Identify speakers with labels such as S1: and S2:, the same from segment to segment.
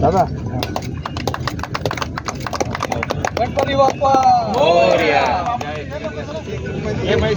S1: दादा
S2: गणपती बाप्पा
S1: पत्र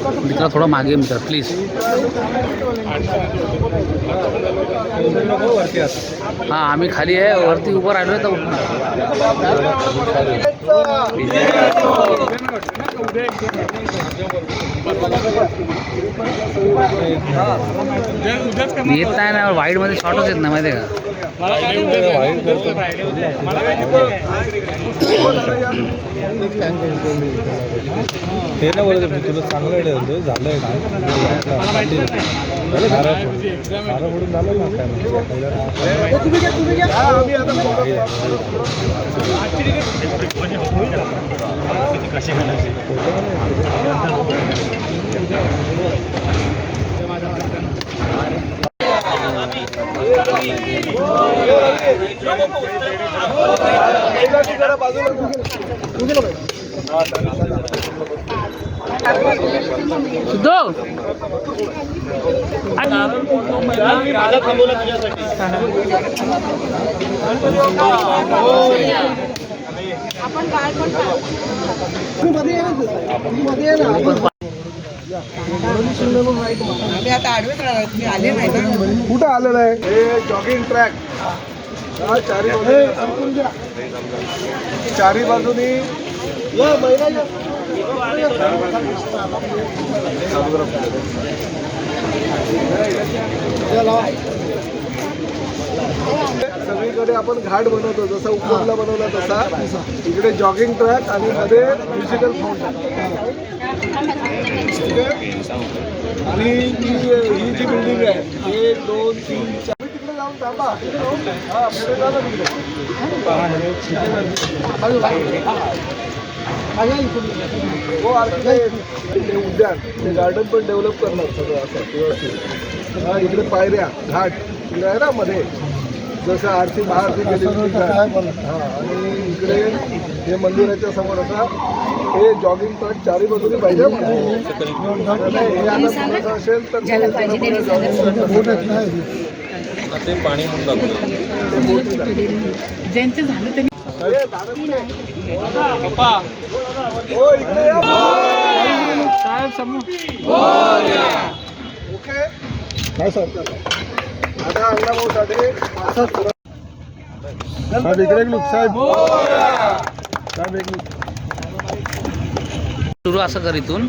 S3: मित्र थोडं मागे मित्र प्लीज हां आम्ही खाली आहे वरती उभं राहिलो तर येत नाही ना वाईडमध्ये शॉर्टच येत नाही माहिती आहे का?
S1: हे ना बोलत मी तुला चांगलं idea देतो. झालं आहे ना सारं फोडून झालं आपण काय
S3: मध्ये
S2: आम्ही आता आडवेच राहणार. तुम्ही आले नाही ना?
S1: कुठं आलेलं आहे? हे जॉगिंग ट्रॅक हा चारी बाजूनी. चारी बाजूनी. या महिला या. या, लावा. सगळीकडे आपण घाट बनवतो जसा उपवनला बनवला तसा. इकडे जॉगिंग ट्रॅक आणि मध्ये म्युझिकल फाउंटन आणि ती ही जी बिल्डिंग आहे एक दोन तीन चार. तिकडे जाऊन थांबा. हा तिकडे. हो ते ते उद्यान. ते गार्डन पण डेव्हलप करणार सगळं असं. व्यवस्थित हा इकडे पायऱ्या घाट. इकडे आहे ना मध्ये. जसं आरती महाआरती केली. हा आणि इकडे हे मंदिराच्या समोर असा हे जॉगिंग ट्रॅक चारी बाजूने पाहिजे हे असेल तर ते पाणी म्हणून
S3: ज्यांचे झालं त्यांनी
S1: हो.
S3: साहेब समोर.
S1: ओके. काय सर? आता अण्णाभाऊ साठे साहेब इकडे एक साहेब साहेब एक
S3: सुरू असं कर इथून.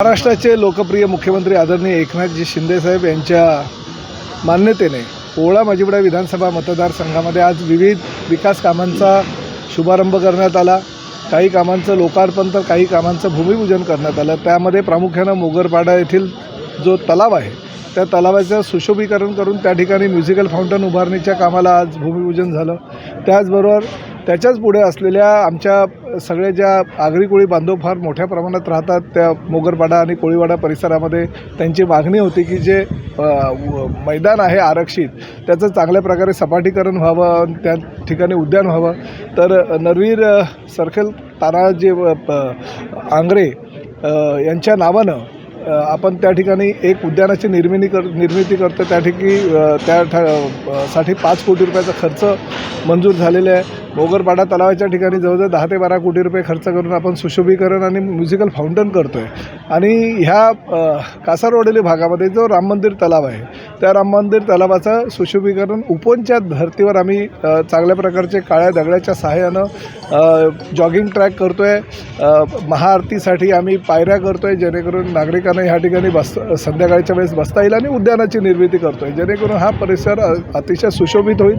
S1: महाराष्ट्राचे लोकप्रिय मुख्यमंत्री आदरणीय एकनाथजी शिंदेसाहेब यांच्या मान्यतेने पोळा मजिबडा विधानसभा मतदारसंघामध्ये आज विविध विकास कामांचा शुभारंभ करण्यात आला. काही कामांचं लोकार्पण तर काही कामांचं भूमिपूजन करण्यात आलं. त्यामध्ये प्रामुख्यानं मोगरपाडा येथील जो तलाव आहे त्या तलावाचं सुशोभीकरण करून त्या ठिकाणी म्युझिकल फाउंटन उभारणीच्या कामाला आज भूमिपूजन झालं. त्याचबरोबर त्याच्याच पुढे असलेल्या आमच्या सगळ्या ज्या आगरी कोळी बांधव फार मोठ्या प्रमाणात राहतात त्या मोगरपाडा आणि कोळीवाडा परिसरामध्ये त्यांची मागणी होती की जे मैदान आहे आरक्षित त्याचं चांगल्या प्रकारे सपाटीकरण व्हावं आणि त्या ठिकाणी उद्यान व्हावं. तर नरवीर सर्कल तानाजी जे प- आंग्रे यांच्या नावानं आपण त्या ठिकाणी एक उद्यानाची निर्मिती कर निर्मिती करतो. त्या ठिकाणी त्या ठा साठी पाच कोटी रुपयाचा खर्च मंजूर झालेला आहे. भोगरपाडा तलावाच्या ठिकाणी जवळजवळ दहा ते बारा कोटी रुपये खर्च करून आपण सुशोभीकरण आणि म्युझिकल फाउंटन करतो आहे आणि ह्या कासारवडेली भागामध्ये जो राम मंदिर तलाव आहे त्या राम मंदिर तलावाचं सुशोभीकरण उपोनच्या धर्तीवर आम्ही चांगल्या प्रकारचे काळ्या दगडाच्या सहाय्यानं जॉगिंग ट्रॅक करतो आहे महाआरतीसाठी आम्ही पायऱ्या करतो आहे जेणेकरून नागरिकांना ह्या ठिकाणी बस संध्याकाळच्या वेळेस बसता येईल आणि उद्यानाची निर्मिती करतो आहे जेणेकरून हा परिसर अतिशय सुशोभित होईल.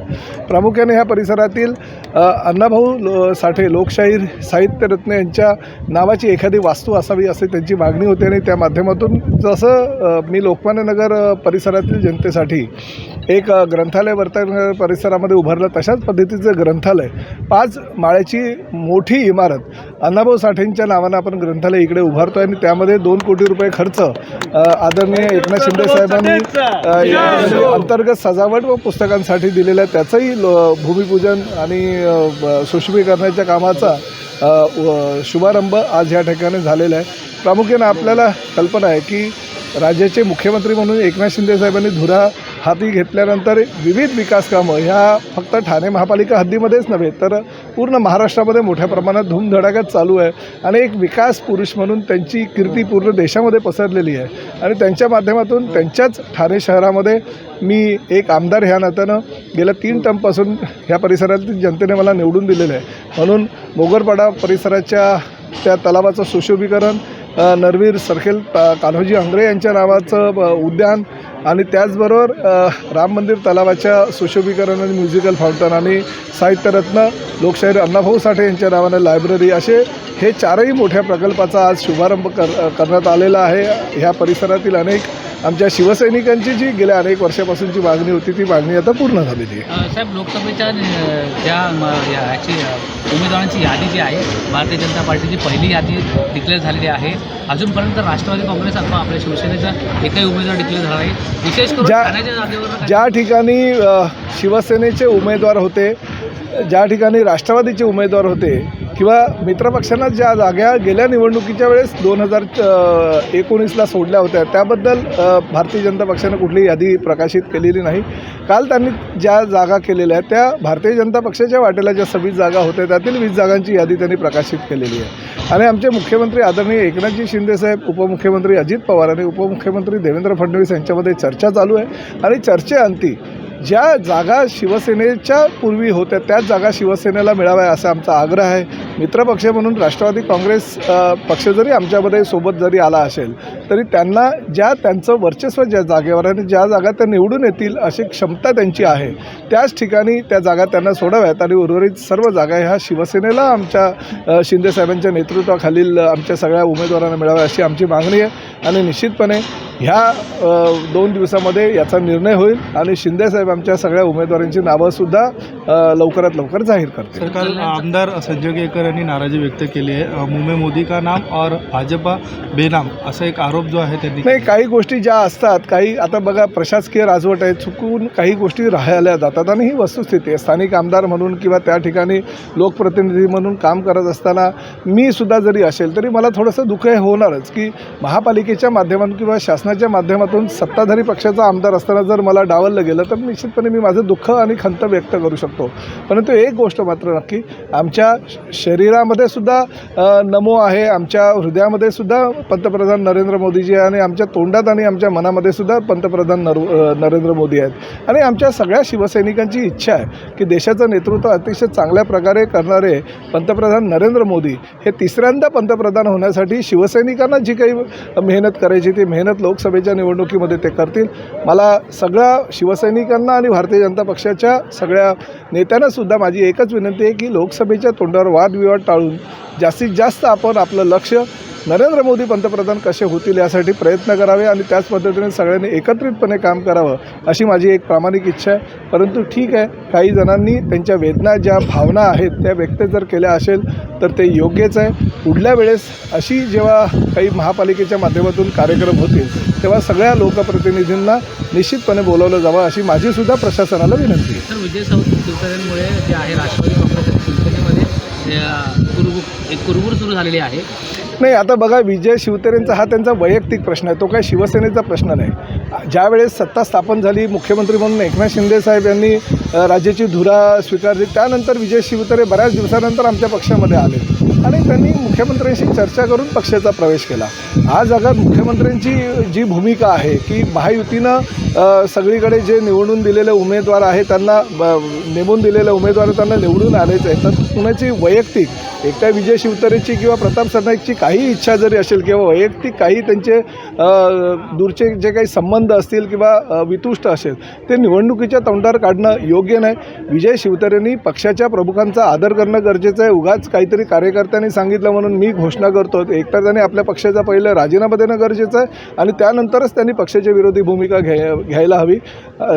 S1: प्रामुख्याने ह्या परिसरातील अण्णाभाऊ लो- साठे लोकशाहीर साहित्यरत्न यांच्या नावाची एखादी वास्तू असावी असे त्यांची मागणी होती आणि त्या माध्यमातून जसं मी लोकमान्यनगर परिसरातील जनतेसाठी एक ग्रंथालय वर्तनगर परिसरामध्ये उभारलं तशाच पद्धतीचं ग्रंथालय पाच माळ्याची मोठी इमारत अण्णाभाऊ साठेंच्या नावानं आपण ग्रंथालय इकडे उभारतो आहे आणि त्यामध्ये दोन कोटी रुपये खर्च आदरणीय एकनाथ शिंदे साहेबांनी अंतर्गत सजावट व पुस्तकांसाठी दिलेलं आहे त्याचंही लो- भूमिपूजन आणि सुशोभीकरणाच्या कामाचा शुभारंभ आज या ठिकाणी झालेला आहे. प्रामुख्याने आपल्याला कल्पना आहे की राज्याचे मुख्यमंत्री म्हणून एकनाथ शिंदे साहेबांनी धुरा हाती घेतल्यानंतर विविध विकास कामं ह्या फक्त ठाणे महापालिका हद्दीमध्येच नव्हे तर पूर्ण महाराष्ट्रामध्ये मोठ्या प्रमाणात धूमधडाक्यात चालू आहे आणि एक विकास पुरुष म्हणून त्यांची कीर्ती पूर्ण देशामध्ये पसरलेली आहे. आणि त्यांच्या माध्यमातून त्यांच्याच ठाणे शहरामध्ये मी एक आमदार ह्या नात्यानं गेल्या तीन टर्मपासून ह्या परिसरातील जनतेने मला निवडून दिलेलं आहे. म्हणून मोगरपाडा परिसराच्या त्या तलावाचं सुशोभीकरण नरवीर सरखेल कान्होजी आंग्रे यांच्या नावाचं उद्यान आणि त्याचबरोबर राम मंदिर तलावाच्या सुशोभीकरण आणि म्युझिकल फाउंटन आणि साहित्यरत्न लोकशाहीर अण्णाभाऊ साठे यांच्या नावाने लायब्ररी असे हे चारही मोठ्या प्रकल्पाचा आज शुभारंभ कर करण्यात आलेला आहे. ह्या परिसरातील अनेक आमच्या शिवसैनिकांची जी गेल्या अनेक वर्षापासूनची मागणी होती ती मागणी आता पूर्ण झालेली आहे.
S3: साहेब लोकसभेच्या ज्या याची उमेदवारांची यादी जी आहे भारतीय जनता पार्टीची पहिली यादी डिक्लेअर झालेली आहे. अजूनपर्यंत राष्ट्रवादी काँग्रेस अथवा आपल्या शिवसेनेचा एकही उमेदवार डिक्लेअर झाला नाही. विशेष करून
S1: ज्या- ठिकाणी शिवसेनेचे उमेदवार होते ज्या ठिकाणी राष्ट्रवादीचे उमेदवार होते किंवा मित्रपक्षांना ज्या जागा गेल्या निवडणुकीच्या वेळेस दोन हजार एकोणीसला सोडल्या होत्या त्याबद्दल भारतीय जनता पक्षानं कुठली यादी प्रकाशित केलेली नाही. काल त्यांनी ज्या जागा केलेल्या आहेत त्या भारतीय जनता पक्षाच्या वाटेला ज्या सव्वीस जागा होत्या त्यातील वीस जागांची यादी त्यांनी प्रकाशित केलेली आहे. आणि आमचे मुख्यमंत्री आदरणीय एकनाथजी शिंदेसाहेब उपमुख्यमंत्री अजित पवार आणि उपमुख्यमंत्री देवेंद्र फडणवीस यांच्यामध्ये चर्चा चालू आहे. आणि चर्चेअंती ज्या जागा शिवसेनेच्या पूर्वी होत्या त्याच जागा शिवसेनेला मिळाव्या असा आमचा आग्रह आहे. मित्रपक्ष म्हणून राष्ट्रवादी काँग्रेस पक्ष जरी आमच्यामध्ये सोबत जरी आला असेल तरी त्यांना ज्या त्यांचं वर्चस्व ज्या जागेवर आणि ज्या जागा त्या निवडून येतील अशी क्षमता त्यांची आहे त्याच ठिकाणी त्या जागा त्यांना सोडाव्यात आणि उर्वरित सर्व जागा ह्या शिवसेनेला आमच्या शिंदेसाहेबांच्या नेतृत्वाखालील आमच्या सगळ्या उमेदवारांना मिळाव्या अशी आमची मागणी आहे. आणि निश्चितपणे ह्या दोन दिवसामध्ये याचा निर्णय होईल आणि शिंदेसाहेब आमच्या सगळ्या उमेदवारांची नावंसुद्धा लवकरात लवकर जाहीर करतील.
S4: सर कल आमदार संजय केळकर यांनी नाराजी व्यक्त केली आहे. मुंबई मोदी का नाम और भाजपा बेनाम असा एक आरोप जो आहे त्यांनी
S1: नाही काही गोष्टी ज्या असतात काही आता बघा प्रशासकीय राजवट आहे चुकून काही गोष्टी राहायला जातात आणि ही वस्तुस्थिती आहे. स्थानिक आमदार म्हणून किंवा त्या ठिकाणी लोकप्रतिनिधी म्हणून काम करत असताना मी सुद्धा जरी असेल तरी मला थोडंसं दुःख हे होणारच की महापालिकेच्या माध्यमातून किंवा शासनाच्या माध्यमातून सत्ताधारी पक्षाचा आमदार असताना जर मला डावललं गेलं तर निश्चितपणे मी माझं दुःख आणि खंत व्यक्त करू शकतो. परंतु एक गोष्ट मात्र नक्की आमच्या श- शरीरामध्ये सुद्धा नमो आहे. आमच्या हृदयामध्ये सुद्धा पंतप्रधान नरेंद्र मोदीजी आहे आणि आमच्या तोंडात आणि आमच्या मनामध्ये सुद्धा पंतप्रधान नर नरेंद्र मोदी आहेत. आणि आमच्या सगळ्या शिवसैनिकांची इच्छा आहे की देशाचं नेतृत्व अतिशय चांगल्या प्रकारे करणारे पंतप्रधान नरेंद्र मोदी हे तिसऱ्यांदा पंतप्रधान होण्यासाठी शिवसैनिकांना जी काही मेहनत करायची ती मेहनत लोकसभेच्या निवडणुकीमध्ये ते करतील. मला सगळ्या शिवसैनिकांना आणि भारतीय जनता पक्षाच्या सगळ्या नेत्यांनासुद्धा माझी एकच विनंती आहे की लोकसभेच्या तोंडावर वादविवाद टाळून जास्तीत जास्त आपण आपलं लक्ष नरेंद्र मोदी पंतप्रधान कसे होतील यासाठी प्रयत्न करावे आणि त्याच पद्धतीने सगळ्यांनी एकत्रितपणे काम करावं अशी माझी एक प्रामाणिक इच्छा आहे. परंतु ठीक आहे काही जणांनी त्यांच्या वेदना ज्या भावना आहेत त्या व्यक्त जर केल्या असेल तर ते योग्यच आहे. पुढल्या वेळेस अशी जेव्हा काही महापालिकेच्या माध्यमातून कार्यक्रम होतील तेव्हा सगळ्या लोकप्रतिनिधींना निश्चितपणे बोलावलं जावं अशी माझीसुद्धा प्रशासनाला विनंती आहे.
S3: विजय शिवसेनेमुळे जे आहे राष्ट्रवादी काँग्रेस शिवसेनेमध्ये एक सुरू झालेली आहे.
S1: नाही आता बघा विजय शिवतरेंचा हा त्यांचा वैयक्तिक प्रश्न आहे. तो काही शिवसेनेचा प्रश्न नाही. ज्यावेळेस सत्ता स्थापन झाली मुख्यमंत्री म्हणून एकनाथ शिंदे साहेब यांनी राज्याची धुरा स्वीकारली त्यानंतर विजय शिवतरे बऱ्याच दिवसानंतर आमच्या पक्षामध्ये आले. आणि त्यांनी मुख्यमंत्र्यांशी चर्चा करून पक्षाचा प्रवेश केला. आज अगर मुख्यमंत्र्यांची जी भूमिका आहे की महायुतीनं सगळीकडे जे निवडून दिलेले उमेदवार आहे त्यांना ब- नेमून दिलेले उमेदवार त्यांना निवडून आलेच आहे. तर कुणाची वैयक्तिक एकट्या विजय शिवतरेची किंवा प्रताप सरनाईकची काही इच्छा जरी असेल किंवा वैयक्तिक काही त्यांचे दूरचे जे काही संबंध असतील किंवा वितुष्ट असेल ते निवडणुकीच्या तोंडावर काढणं योग्य नाही. विजय शिवतरेंनी पक्षाच्या प्रमुखांचा आदर करणं गरजेचं आहे. उगाच काहीतरी त्यांनी सांगितलं म्हणून मी घोषणा करतो. एकतर त्यांनी आपल्या पक्षाचा पहिलं राजीनामा देणं गरजेचं आहे आणि त्यानंतरच त्यांनी पक्षाची विरोधी भूमिका घ्याय घ्यायला हवी.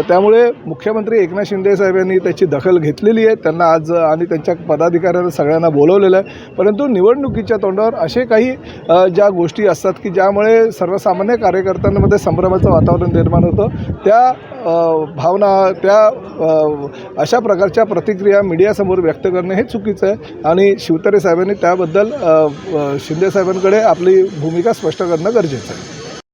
S1: त्यामुळे मुख्यमंत्री एकनाथ शिंदे साहेब यांनी त्याची दखल घेतलेली आहे. त्यांना आज आणि त्यांच्या पदाधिकाऱ्यांना सगळ्यांना बोलवलेलं आहे. परंतु निवडणुकीच्या तोंडावर असे काही ज्या गोष्टी असतात की ज्यामुळे सर्वसामान्य कार्यकर्त्यांमध्ये संभ्रमाचं वातावरण निर्माण होतं त्या भावना त्या अशा प्रकारच्या प्रतिक्रिया मीडियासमोर व्यक्त करणे हे चुकीचं आहे. आणि शिवतरे साहेबांनी त्याबद्दल शिंदेसाहेबांकडे शिंदे साहेबांकडे आपली भूमिका स्पष्ट करणं गरजेचं आहे.